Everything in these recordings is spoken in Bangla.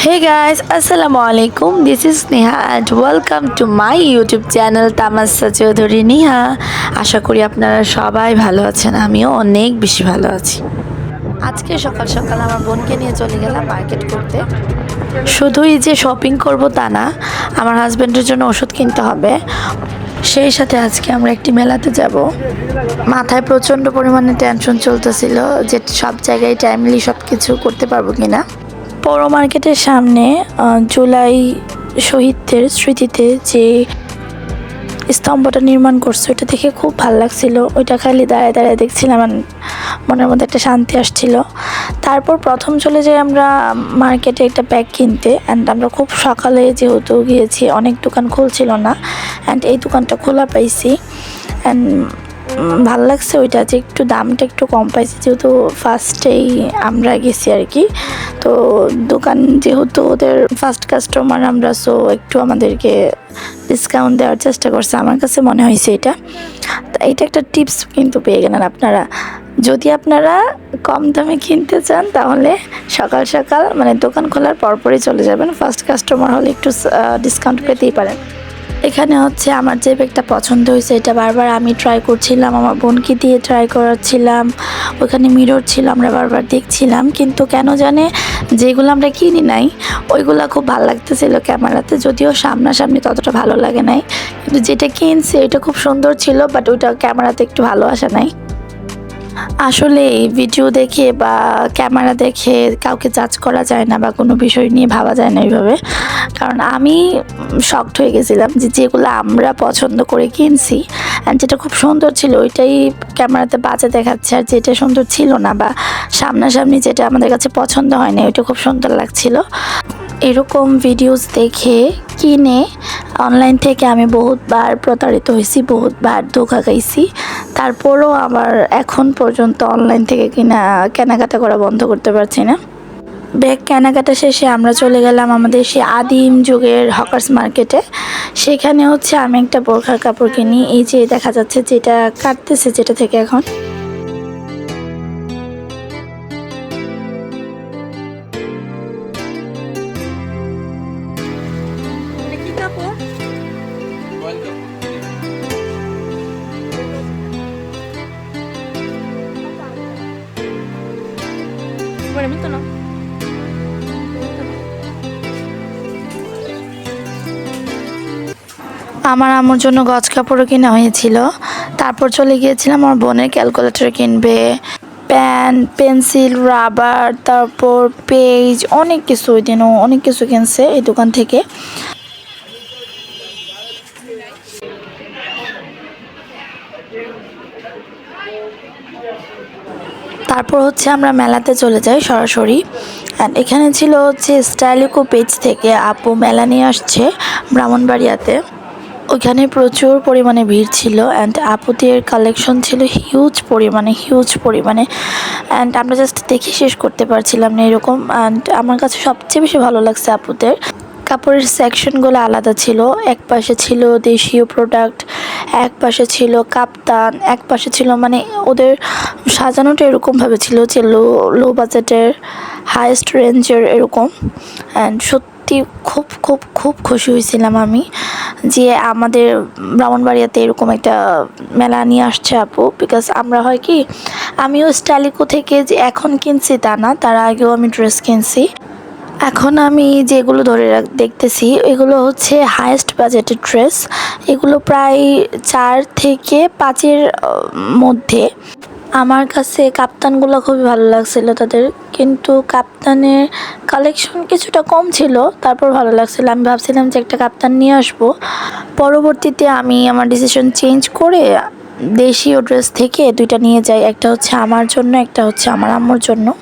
Hey guys, Assalamu alaikum. This is Neha and welcome to my YouTube channel তামাসা Chowdhury Niha আশা করি আপনারা সবাই ভালো আছেন আমিও অনেক বেশি ভালো আছি। আজকে সকাল সকাল আমার বোনকে নিয়ে চলে গেলাম মার্কেট করতে। শুধুই যে শপিং করব তা না আমার হাজব্যান্ডের জন্য ওষুধ কিনতে হবে। সেই সাথে আজকে আমরা একটি মেলাতে যাব। মাথায় প্রচণ্ড পরিমাণে টেনশন চলতেছিল যে সব জায়গায় টাইমলি সব কিছু করতে পারব কিনা। পৌর মার্কেটের সামনে জুলাই শহীদদের স্মৃতিতে যে স্তম্ভটা নির্মাণ করছে ওটা দেখে খুব ভালো লাগছিল। ওইটা খালি দাঁড়ায় দাঁড়ায় দেখছিলাম মনের মধ্যে একটা শান্তি আসছিল। তারপর প্রথম চলে যাই আমরা মার্কেটে একটা ব্যাগ কিনতে অ্যান্ড আমরা খুব সকালে যেহেতু গিয়েছি, অনেক দোকান খুলছিল না অ্যান্ড এই দোকানটা খোলা পাইছি। অ্যান্ড ভালো লাগছে ওইটা যে একটু দামটা একটু কম পাইছি, যেহেতু ফার্স্টেই আমরা গেছি আর কি। তো দোকান যেহেতু ওদের ফার্স্ট কাস্টমার আমরা সো একটু আমাদেরকে ডিসকাউন্ট দেওয়ার চেষ্টা করছে। আমার কাছে মনে হয়েছে এটা। এটা একটা টিপস কিন্তু পেয়ে গেলেন আপনারা। যদি আপনারা কম দামে কিনতে চান, তাহলে সকাল সকাল মানে দোকান খোলার পরপরই চলে যাবেন। ফার্স্ট কাস্টমার হলে একটু ডিসকাউন্ট পেতেই পারেন। এখানে হচ্ছে আমার যে ব্যাগটা পছন্দ হয়েছে, এটা বারবার আমি ট্রাই করছিলাম, আমার বোনকে দিয়ে ট্রাই করাচ্ছিলাম, ওখানে মিরর ছিল, আমরা বারবার দেখছিলাম, কিন্তু কেন জানে যেগুলো আমরা কিনি নাই, ওইগুলো খুব ভালো লাগতেছিল ক্যামেরাতে, যদিও সামনাসামনি ততটা ভালো লাগে নাই, কিন্তু যেটা কিনছে এটা খুব সুন্দর ছিল বাট ওইটা ক্যামেরাতে একটু ভালো আসে নাই। আসলে এই ভিডিও দেখে বা ক্যামেরা দেখে কাউকে জাজ করা যায় না বা কোনো বিষয় নিয়ে ভাবা যায় না এইভাবে। কারণ আমি শক্ট হয়ে গেছিলাম যে যেগুলো আমরা পছন্দ করে কিনছি অ্যান্ড যেটা খুব সুন্দর ছিল ওইটাই ক্যামেরাতে বাজে দেখাচ্ছে আর যেটা সুন্দর ছিল না বা সামনাসামনি যেটা আমাদের কাছে পছন্দ হয় না ওইটা খুব সুন্দর লাগছিল। এরকম ভিডিওস দেখে কিনে অনলাইন থেকে আমি বহুতবার প্রতারিত হয়েছি, বহুতবার ধোকা খাইছি। তারপরও আমার এখন পর্যন্ত অনলাইন থেকে কিনা কেনাকাটা করা বন্ধ করতে পারছি না। ব্যাগ কেনাকাটা শেষে আমরা চলে গেলাম আমাদের সেই আদিম যুগের হকার্স মার্কেটে সেখানে হচ্ছে আমি একটা বোরখার কাপড় কিনি, এই যে দেখা যাচ্ছে যেটা কাটতেছে যেটা থেকে এখন। আমার আমার জন্য গজ কাপড়ও কেনা হয়েছিল। তারপর চলে গিয়েছিলাম আমার বোনের ক্যালকুলেটর কিনবে। পেন পেন্সিল, রাবার, তারপর পেজ, অনেক কিছু ওই দিনও অনেক কিছু কিনছে এই দোকান থেকে। তারপর হচ্ছে আমরা মেলাতে চলে যাই সরাসরি। অ্যান্ড এখানে ছিল হচ্ছে স্টাইলিকো পেজ থেকে আপু মেলা নিয়ে আসছে ব্রাহ্মণবাড়িয়াতে। ওইখানে প্রচুর পরিমাণে ভিড় ছিল অ্যান্ড আপুদের কালেকশন ছিল হিউজ পরিমাণে হিউজ পরিমাণে অ্যান্ড আমরা জাস্ট দেখে শেষ করতে পারছিলাম না এরকম অ্যান্ড আমার কাছে সবচেয়ে বেশি ভালো লাগছে আপুদের। কাপড়ের সেকশনগুলো আলাদা ছিল, এক পাশে ছিল দেশীয় প্রোডাক্ট এক পাশে ছিল কাপ্তান, এক পাশে ছিল মানে ওদের সাজানোটা এরকমভাবে ছিল যে লো লো বাজেটের হাইয়েস্ট রেঞ্জের এরকম অ্যান্ড সত্যি খুব খুব খুব খুশি হয়েছিলাম আমি যে আমাদের ব্রাহ্মণবাড়িয়াতে এরকম একটা মেলা নিয়ে আসছে আপু। বিকজ আমরা হয় কি, আমিও স্টাইলিকো থেকে যে এখন কিনছি তা না, তার আগেও আমি ড্রেস কিনছি। এখন আমি যেগুলো ধরে দেখতেছি, এগুলো হচ্ছে হায়েস্ট বাজেটের ড্রেস এগুলো প্রায় চার থেকে পাঁচের মধ্যে। আমার কাছে কাপ্তানগুলো খুবই ভালো লাগছিল তাদের। কিন্তু কাপ্তানের কালেকশন কিছুটা কম ছিল, তারপর ভালো লাগছিল। আমি ভাবছিলাম যে একটা কাপ্তান নিয়ে আসব। পরবর্তীতে আমি আমার ডিসিশন চেঞ্জ করে দেশীয় ড্রেস থেকে দুইটা নিয়ে যাই। একটা হচ্ছে আমার জন্য, একটা হচ্ছে আমার আম্মুর জন্য।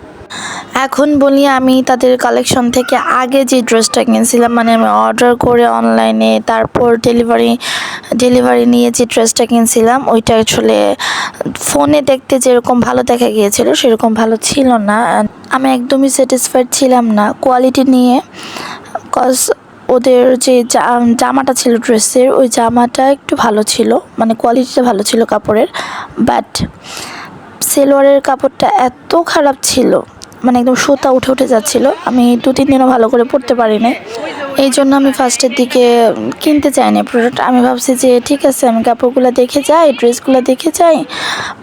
এখন বলি আমি তাদের কালেকশন থেকে আগে যে ড্রেসটা কিনছিলাম মানে আমি অর্ডার করে অনলাইনে তারপর ডেলিভারি ডেলিভারি নিয়ে যে ড্রেসটা কিনছিলাম, ওইটা আসলে ফোনে দেখতে যেরকম ভালো দেখা গিয়েছিল, সেরকম ভালো ছিল না। আমি একদমই স্যাটিসফাইড ছিলাম না। কোয়ালিটি নিয়ে কজ ওদের যে জামাটা ছিল ড্রেসের, ওই জামাটা একটু ভালো ছিল মানে কোয়ালিটিটা ভালো ছিল কাপড়ের বাট সেলোয়ারের কাপড়টা এত খারাপ ছিল। মানে একদম সুতা উঠে উঠে যাচ্ছিল। আমি দু, তিন দিনও ভালো করে পড়তে পারি নাই এই জন্য আমি ফার্স্টের দিকে কিনতে চাইনি প্রোডাক্ট আমি ভাবছি যে ঠিক আছে, আমি কাপড়গুলো দেখে যাই, ড্রেসগুলো দেখে যাই।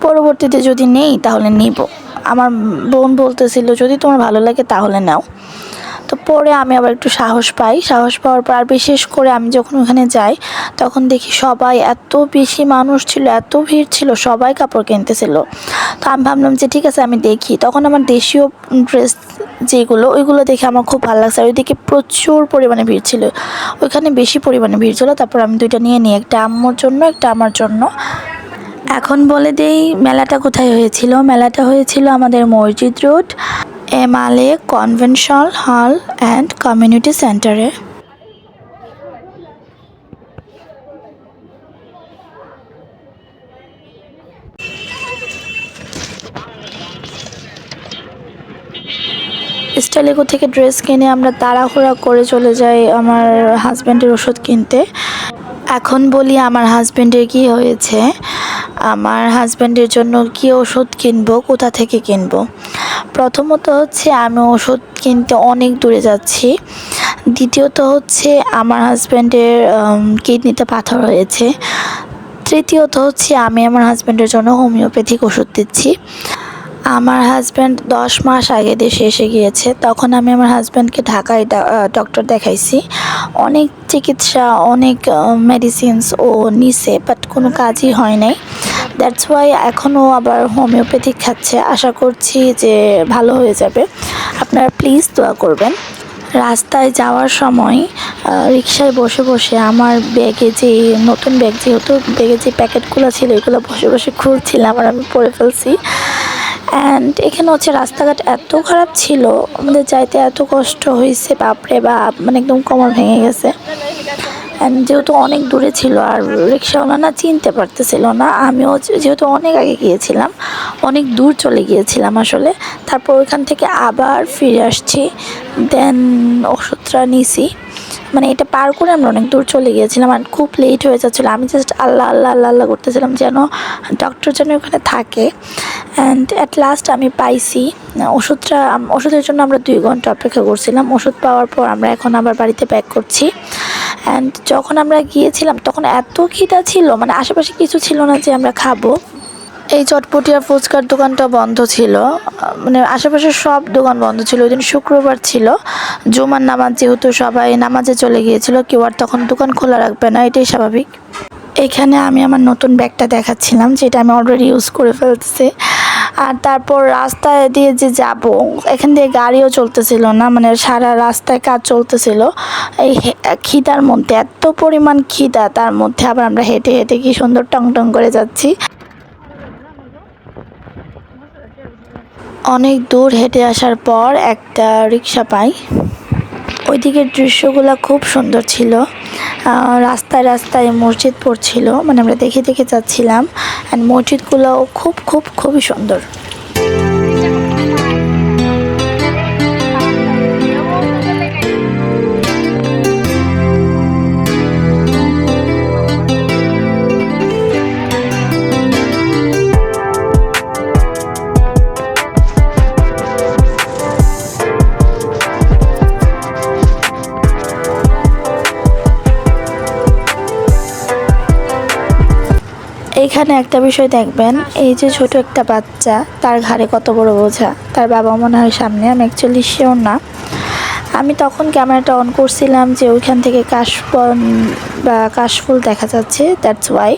পরবর্তীতে যদি নেই, তাহলে নিব। আমার বোন বলতেছিল, যদি তোমার ভালো লাগে, তাহলে নাও। তো পরে আমি আবার একটু সাহস পাই। সাহস পাওয়ার পর আর বিশেষ করে আমি যখন ওখানে যাই, তখন দেখি সবাই এত বেশি মানুষ ছিল, এত ভিড় ছিল, সবাই কাপড় কিনতেছিল। তো আমি ভাবলাম যে ঠিক আছে, আমি দেখি। তখন আমার দেশীয় ড্রেস যেগুলো, ওইগুলো দেখে আমার খুব ভালো লাগছে। আর ওইদিকে প্রচুর পরিমাণে ভিড় ছিল। ওইখানে বেশি পরিমাণে ভিড় ছিল। তারপর আমি দুইটা নিয়ে নিই, একটা আম্মুর জন্য, একটা আমার জন্য। এখন বলে দেই, মেলাটা কোথায় হয়েছিল? মেলাটা হয়েছিল আমাদের মসজিদ রোড। এম আলে কনভেনশন হল অ্যান্ড কমিউনিটি সেন্টারে। স্টাইলেগো থেকে ড্রেস কিনে আমরা তাড়াহুড়া করে চলে যাই আমার হাজব্যান্ডের ওষুধ কিনতে। এখন বলি আমার হাজব্যান্ডের কি হয়েছে? আমার হাজব্যান্ডের জন্য কি ওষুধ কিনবো? কোথা থেকে কিনবো? প্রথমত হচ্ছে আমি ওষুধ কিনতে অনেক দূরে যাচ্ছি। দ্বিতীয়ত হচ্ছে আমার হাজব্যান্ডের কিডনিতে পাথর হয়েছে। তৃতীয়ত হচ্ছে আমি আমার হাজব্যান্ডের জন্য হোমিওপ্যাথিক ওষুধ দিচ্ছি। আমার হাজব্যান্ড দশ মাস আগে দেশে এসে গিয়েছে। তখন আমি আমার হাজব্যান্ডকে ঢাকায় ডক্টর দেখাইছি। অনেক চিকিৎসা, অনেক মেডিসিনস ও নিছে বাট কোনো কাজই হয় নাই। দ্যাটস ওয়াই এখনও আবার হোমিওপ্যাথিক খাচ্ছে। আশা করছি যে ভালো হয়ে যাবে। আপনারা প্লিজ দোয়া করবেন। রাস্তায় যাওয়ার সময় রিক্সায় বসে বসে আমার ব্যাগে যে, নতুন ব্যাগ যেহেতু ব্যাগে যে প্যাকেটগুলো ছিল, এগুলো বসে বসে খুলছিলাম আর আমি পরে ফেলছি। অ্যান্ড এখানে হচ্ছে রাস্তাঘাট এত খারাপ ছিল, আমাদের যাইতে এত কষ্ট হয়েছে বাপরে বাপ মানে একদম কোমর ভেঙে গেছে। যেহেতু অনেক দূরে ছিল আর রিক্সাওয়ালা না চিনতে পারতেছিল না, আমিও যেহেতু অনেক আগে গিয়েছিলাম, অনেক দূর চলে গিয়েছিলাম আসলে, তারপর ওইখান থেকে আবার ফিরে আসছি দেন ওষুধটা নিছি। মানে এটা পার করে আমরা অনেক দূর চলে গিয়েছিলাম আর খুব লেট হয়ে যাচ্ছিল। আমি জাস্ট আল্লাহ আল্লাহ আল্লাহ আল্লাহ করতেছিলাম যেন ডক্টর যেন ওখানে থাকে। অ্যান্ড অ্যাট লাস্ট আমি পাইছি। ওষুধটা, ওষুধের জন্য আমরা দুই ঘণ্টা অপেক্ষা করছিলাম। ওষুধ পাওয়ার পর আমরা এখন আবার বাড়িতে প্যাক করছি। অ্যান্ড যখন আমরা গিয়েছিলাম, তখন এত খিদা ছিল মানে আশেপাশে কিছু ছিল না যে আমরা খাব। এই চটপটিয়া ফুচকার দোকানটা বন্ধ ছিল। মানে আশেপাশে সব দোকান বন্ধ ছিল। ওই দিন শুক্রবার ছিল। জুমার নামাজ যেহেতু সবাই নামাজে চলে গিয়েছিল, কেউ আর তখন দোকান খোলা রাখবে না, এটাই স্বাভাবিক। এখানে আমি আমার নতুন ব্যাগটা দেখাচ্ছিলাম, যেটা আমি অলরেডি ইউজ করে ফেলতেছি। আর তারপর রাস্তায় দিয়ে যে যাব, এখান দিয়ে গাড়িও চলতেছিল না মানে সারা রাস্তায় কাজ চলতেছিল। এই খিদার মধ্যে, এত পরিমাণ খিদা, তার মধ্যে আবার আমরা হেঁটে হেঁটে কি সুন্দর টং টং করে যাচ্ছি। অনেক দূর হেঁটে আসার পর একটা রিক্সা পাই। ওই দিকের দৃশ্যগুলো খুব সুন্দর ছিল। রাস্তায় রাস্তায় মসজিদ পড়ছিল মানে আমরা দেখে দেখে যাচ্ছিলাম। অ্যান্ড মসজিদগুলোও খুব খুব, খুবই সুন্দর। এইখানে একটা বিষয় দেখবেন, এই যে ছোট একটা বাচ্চা, তার ঘাড়ে কত বড় বোঝা, তার বাবা মনে হয় সামনে, আমি অ্যাকচুয়ালি শিওর না। আমি তখন ক্যামেরাটা অন করছিলাম যে ওইখান থেকে কাশবন বা কাশফুল দেখা যাচ্ছে দ্যাটস ওয়াই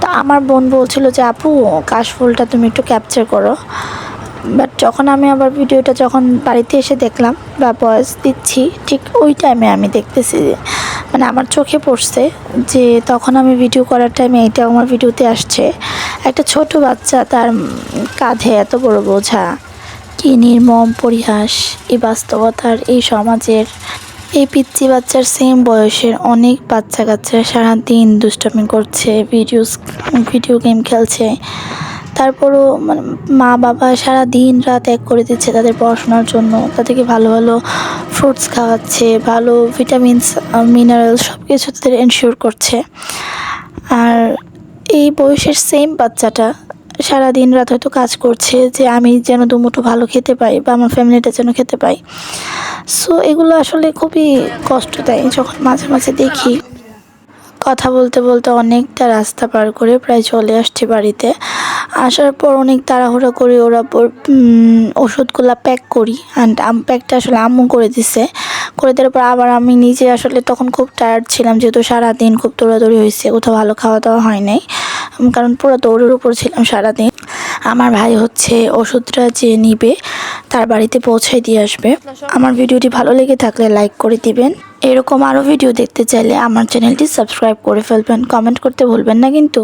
তো আমার বোন বলছিল যে, আপু, কাশফুলটা তুমি একটু ক্যাপচার করো। বাট যখন আমি আবার ভিডিওটা যখন বাড়িতে এসে দেখলাম, বা ভয়েস দিচ্ছি, ঠিক ওই টাইমে আমি দেখতেছি মানে আমার চোখে পড়ছে যে তখন আমি ভিডিও করার টাইমে এটা আমার ভিডিওতে আসছে। একটা ছোট বাচ্চা তার কাঁধে এত বড় বোঝা, কি নির্মম পরিহাস এই বাস্তবতার এই সমাজের এই পিচ্চি বাচ্চার সেম বয়সের অনেক বাচ্চা কাচ্চা সারাদিন দুষ্টমি করছে ভিডিওস ভিডিও গেম খেলছে। তারপরও মানে মা বাবা সারা দিন রাত এক করে দিচ্ছে তাদের পড়াশোনার জন্য। তাদেরকে ভালো ভালো ফ্রুটস খাওয়াচ্ছে, ভালো ভিটামিনস মিনারেল সব কিছু তাদের এনশিওর করছে। আর এই বয়সের সেম বাচ্চাটা সারা দিন রাত হয়তো কাজ করছে যে আমি যেন দুমুঠো ভালো খেতে পাই বা আমার ফ্যামিলিটা যেন খেতে পাই। সো এগুলো আসলে খুবই কষ্ট দেয় যখন মাঝে মাঝে দেখি। কথা বলতে বলতে অনেকটা রাস্তা পার করে প্রায় চলে আসছে বাড়িতে। আসার পর অনেক তাড়াহুড়া করে ওরা ওষুধগুলা প্যাক করি। অ্যান্ড আম প্যাকটা আসলে আম্মু করে দিছে। করে দেওয়ার পর আবার আমি নিজে আসলে তখন খুব টায়ার্ড ছিলাম, যেহেতু সারাদিন খুব দৌড়াদৌড়ি হয়েছে, কোথাও ভালো খাওয়া দাওয়া হয় নাই। কারণ পুরো দৌড়ের উপর ছিলাম সারাদিন। আমার ভাই হচ্ছে ওষুধটা যে নিবে, তার বাড়িতে পৌঁছায় দিয়ে আসবে। আমার ভিডিওটি ভালো লেগে থাকলে লাইক করে দিবেন। এরকম আরও ভিডিও দেখতে চাইলে আমার চ্যানেলটি সাবস্ক্রাইব করে ফেলবেন। কমেন্ট করতে ভুলবেন না কিন্তু।